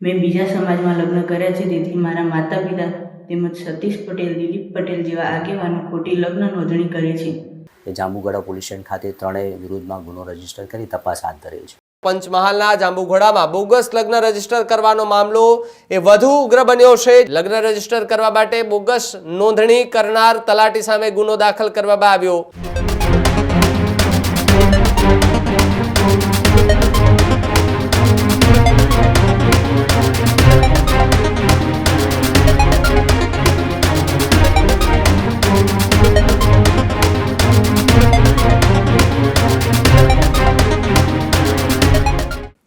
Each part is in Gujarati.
મેં બીજા સમાજમાં લગ્ન કર્યા છે તેથી મારા માતા પિતા તેમજ સતીશ પટેલ દિલીપ પટેલ જેવા આગેવાનો ખોટી લગ્ન નોંધણી કરે છે. જાંબુગડા પોલીસ સ્ટેશન ખાતે ત્રણેય વિરુદ્ધમાં ગુનો રજિસ્ટર કરી તપાસ હાથ ધરેલ છે. પંચમહાલના જાંબુઘોડામાં બોગસ લગ્ન રજિસ્ટર કરવાનો મામલો એ વધુ ઉગ્ર બન્યો છે. લગ્ન રજિસ્ટર કરવા માટે બોગસ નોંધણી કરનાર તલાટી સામે ગુનો દાખલ કરવામાં આવ્યો.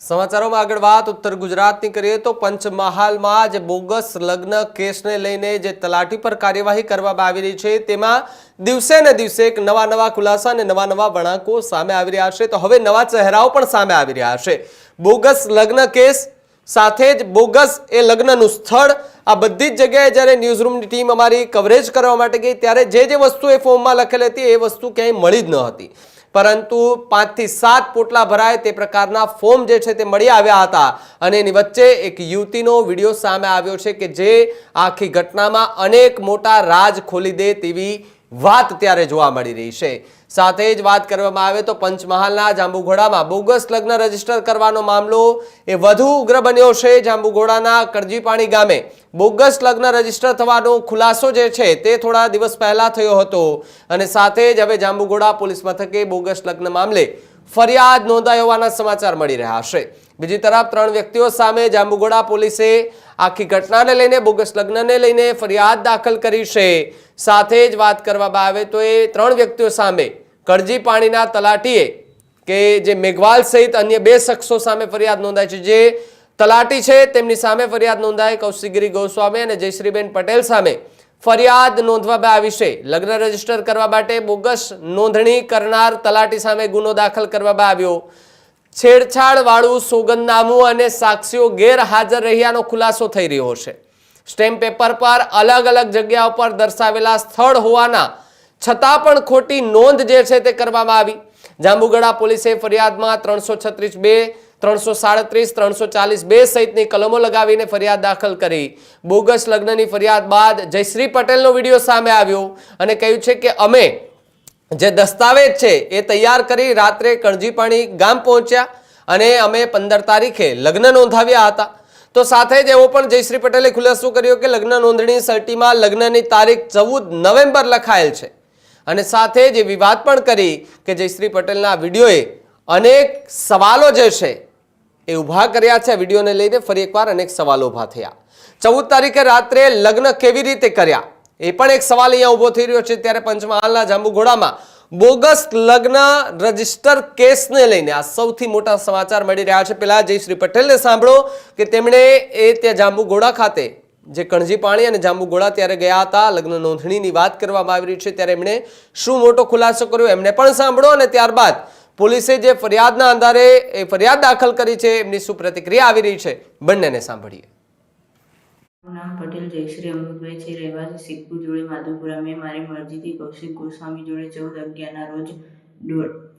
સમાચારોમાં આગળ વાત. ઉત્તર ગુજરાતની કરીએ તો પંચમહાલમાં જે બોગસ લગ્ન કેસને લઈને જે તલાટી પર કાર્યવાહી કરવામાં આવી રહી છે, તેમાં દિવસે ને દિવસે એક નવા નવા ખુલાસા અને નવા નવા વળાંકો સામે આવી રહ્યા છે. તો હવે નવા ચહેરાઓ પણ સામે આવી રહ્યા છે. બોગસ લગ્ન કેસ સાથે જ બોગસ એ લગ્નનું સ્થળ આ બધી જ જગ્યાએ જ્યારે ન્યૂઝરૂમની ટીમ અમારી કવરેજ કરવા માટે ગઈ, ત્યારે જે જે વસ્તુ એ ફોર્મમાં લખેલી હતી, એ વસ્તુ ક્યાંય મળી જ ન હતી. પરંતુ પાંચથી સાત પોટલા ભરાય તે પ્રકારના ફોર્મ જે છે તે મળી આવ્યા હતા. અને એની વચ્ચે એક યુવતીનો વીડિયો સામે આવ્યો છે કે જે આખી ઘટનામાં અનેક મોટા રાજ ખોલી દે તેવી વાત ત્યારે જોવા મળી રહી છે. સાથે જ વાત કરવામાં આવે તો પંચમહાલના જાંબુઘોડામાં બોગસ લગ્ન રજિસ્ટર કરવાનો મામલો એ વધુ ઉગ્ર બન્યો છે. જાંબુઘોડાના કરજીપાણી ગામે બોગસ લગ્ન રજિસ્ટર થવાનો ખુલાસો જે છે તે થોડા દિવસ પહેલા થયો હતો અને સાથે જ હવે જાંબુઘોડા પોલીસ મથકે બોગસ લગ્ન મામલે ફરિયાદ નોંધાઈ હોવાના સમાચાર મળી રહ્યા છે. બીજી તરફ ત્રણ વ્યક્તિઓ સામે જાંબુગોડા પોલીસે આખી ઘટનાને લઈને, બોગસ લગ્નને લઈને ફરિયાદ દાખલ કરી છે. સાથે જ વાત કરવામાં આવે તો એ ત્રણ વ્યક્તિઓ સામે કરજી પાણીના તલાટીએ કે જે મેઘવાલ સહિત અન્ય બે શખ્સો સામે ફરિયાદ નોંધાઈ છે. જે તલાટી છે, તેમની સામે ફરિયાદ નોંધાઈ કૌશિકગીરી ગોસ્વામી અને જયશ્રીબેન પટેલ સામે ફરિયાદ નોંધવામાં આવી છે. લગ્ન રજિસ્ટર કરવા માટે બોગસ નોંધણી કરનાર તલાટી સામે ગુનો દાખલ કરવામાં આવ્યો. છેડછાડ વાળું સોગંદનામું અને સાક્ષીઓ ગેરહાજર રહ્યાનો ખુલાસો થઈ રહ્યો છે સ્ટેમ્પ પેપર પર અલગ અલગ જગ્યા ઉપર દર્શાવેલા સ્થળ હોવાના છતાં પણ ખોટી નોંધ જે છે તે કરવામાં આવી. જાંબુગડા પોલીસે ફરિયાદમાં ત્રણસો છત્રીસ બે, ત્રણસો સાડત્રીસ, ત્રણસો ચાલીસ બે સહિતની કલમો લગાવીને ફરિયાદ દાખલ કરી. બોગસ લગ્નની ફરિયાદ બાદ જયશ્રી પટેલનો વીડિયો સામે આવ્યો અને કહ્યું છે કે અમે જે દસ્તાવેજ છે એ તૈયાર કરી રાત્રે કણજીપાણી ગામ પહોંચ્યા અને અમે પંદર તારીખે લગ્ન નોંધાવ્યા હતા. તો સાથે જ એવો પણ જયશ્રી પટેલે ખુલાસો કર્યો કે લગ્ન નોંધણી સર્ટીમાં લગ્નની તારીખ ચૌદ નવેમ્બર લખાયેલ છે. અને સાથે જ એ વિવાદ પણ કરી કે જયશ્રી પટેલના વિડીયોએ અનેક સવાલો જે છે એ ઊભા કર્યા છે. વિડીયોને લઈને ફરી એકવાર અનેક સવાલો ઊભા થયા. ચૌદ તારીખે રાત્રે લગ્ન કેવી રીતે કર્યા? એ પણ એક સવાલ અહીંયા ઊભો થઈ રહ્યો છે ત્યારે પંચમહાલના જાંબુઘોડામાં બોગસ લગ્ન રજિસ્ટર કેસને લઈને આ સૌથી મોટા સમાચાર મળી રહ્યા છે. પેલા જયશ્રી પટેલને સાંભળો કે તેમણે એ ત્યાં જાંબુઘોડા ખાતે જે કણજી પાણી અને જાંબુઘોડા ત્યારે ગયા હતા, લગ્ન નોંધણીની વાત કરવામાં આવી રહી છે ત્યારે એમણે શું મોટો ખુલાસો કર્યો એમને પણ સાંભળો અને ત્યારબાદ પોલીસે જે ફરિયાદના આધારે એ ફરિયાદ દાખલ કરી છે, એમની શું પ્રતિક્રિયા આવી રહી છે, બંનેને સાંભળીએ. નામ પટેલ જયશ્રી અમૃતભાઈ છે. રહેવાસી સિદ્ધપુર જોડે માધુપુરા મેં મારી મરજીથી કૌશિક ગોસ્વામી જોડે ચૌદ અગિયારના રોજ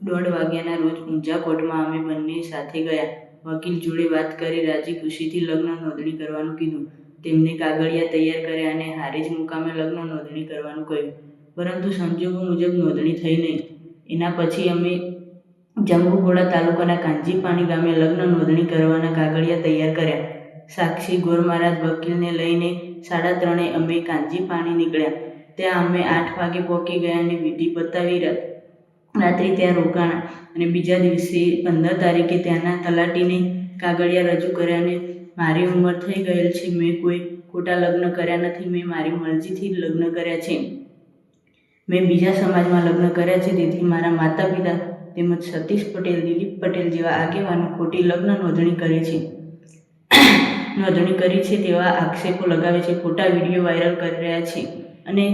દોઢ વાગ્યાના રોજ ઊંઝા કોર્ટમાં અમે બંને સાથે ગયા. વકીલ જોડે વાત કરી, રાજી ખુશીથી લગ્ન નોંધણી કરવાનું કીધું. તેમને કાગળિયા તૈયાર કર્યા અને હારીજ મુકામે લગ્ન નોંધણી કરવાનું કહ્યું. પરંતુ સંજોગો મુજબ નોંધણી થઈ નહીં. એના પછી અમે જંબુઘોડા તાલુકાના કાંજીપાણી ગામે લગ્ન નોંધણી કરવાના કાગળિયા તૈયાર કર્યા. સાક્ષી ગોર મહારાજ વકીલને લઈને સાડા ત્રણે અમે કાંજીપાણી નીકળ્યા. ત્યાં અમે આઠ વાગે પહોંચી ગયા અને વિધિ પતાવી રાત્રે ત્યાં રોકાણા અને બીજા દિવસે પંદર તારીખે ત્યાંના તલાટીને કાગળિયા રજૂ કર્યા અને મારી ઉંમર થઈ ગયેલ છે, મેં કોઈ ખોટા લગ્ન કર્યા નથી, મેં મારી મરજીથી લગ્ન કર્યા છે. મેં બીજા સમાજમાં લગ્ન કર્યા છે, તેથી મારા માતા પિતા તેમજ સતીશ પટેલ દિલીપ પટેલ જેવા આગેવાનો ખોટી લગ્ન નોંધણી કરે છે. નોંધણી કરી છે તેવા આક્ષેપો લગાવે છે. ખોટા વીડિયો વાયરલ કરી રહ્યા છે અને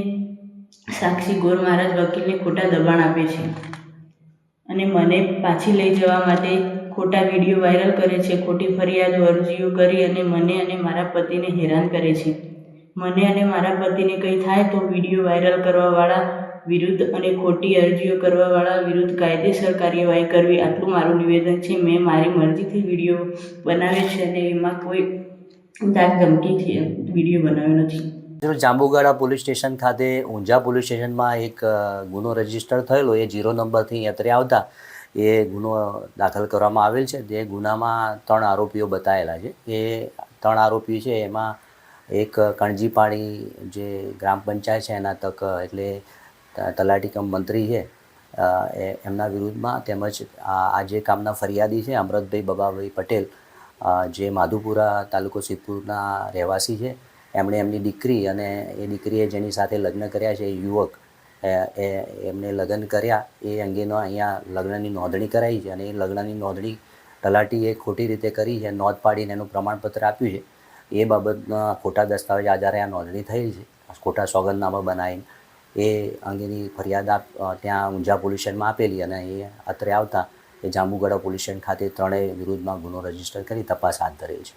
સાક્ષી ગોર મહારાજ વકીલને ખોટા દબાણ આપે છે. અને મને પાછી લઈ જવા માટે ખોટા વીડિયો વાયરલ કરે છે. ખોટી ફરિયાદો, અરજીઓ કરી અને મને અને મારા પતિને હેરાન કરે છે. મને અને મારા પતિને કંઈ થાય તો વીડિયો વાયરલ કરવાવાળા વિરુદ્ધ અને ખોટી અરજીઓ કરવાવાળા વિરુદ્ધ કાયદેસર કાર્યવાહી કરવી આટલું મારું નિવેદન છે. મેં મારી મરજીથી વીડિયો બનાવે છે અને એમાં કોઈ દાગ ધમકીથી વીડિયો બનાવ્યો નથી. જાંબુગાડા પોલીસ સ્ટેશન ખાતે ઊંઝા પોલીસ સ્ટેશનમાં એક ગુનો રજિસ્ટર થયેલો, એ જીરો નંબરથી યાત્રી આવતા, એ ગુનો દાખલ કરવામાં આવેલ છે. જે ગુનામાં ત્રણ આરોપીઓ બતાવેલા છે. એ ત્રણ આરોપીઓ છે, એમાં એક કણજીપાણી જે ગ્રામ પંચાયત છે, એના તક, એટલે તલાટીકમ મંત્રી છે એમના વિરુદ્ધમાં તેમજ આ જે કામના ફરિયાદી છે અમૃતભાઈ બબાભાઈ પટેલ જે માધુપુરા તાલુકો સિદ્ધપુરના રહેવાસી છે, એમણે એમની દીકરી અને એ દીકરીએ જેની સાથે લગ્ન કર્યા છે, એ યુવક, એ એમને લગ્ન કર્યા, એ અંગેનો અહીંયા લગ્નની નોંધણી કરાઈ છે અને એ લગ્નની નોંધણી તલાટીએ ખોટી રીતે કરી છે, નોંધ પાડીને એનું પ્રમાણપત્ર આપ્યું છે. એ બાબતના ખોટા દસ્તાવેજ આધારે આ નોંધણી થઈ છે, ખોટા સોગંદનામા બનાવીને, એ અંગેની ફરિયાદ આપ ત્યાં ઊંઝા પોલીસ સ્ટેશનમાં આપેલી અને એ અત્રે આવતા એ જાંબુગડા પોલીસ સ્ટેશન ખાતે ત્રણેય વિરુદ્ધમાં ગુનો રજિસ્ટર કરી તપાસ હાથ ધરેલ છે.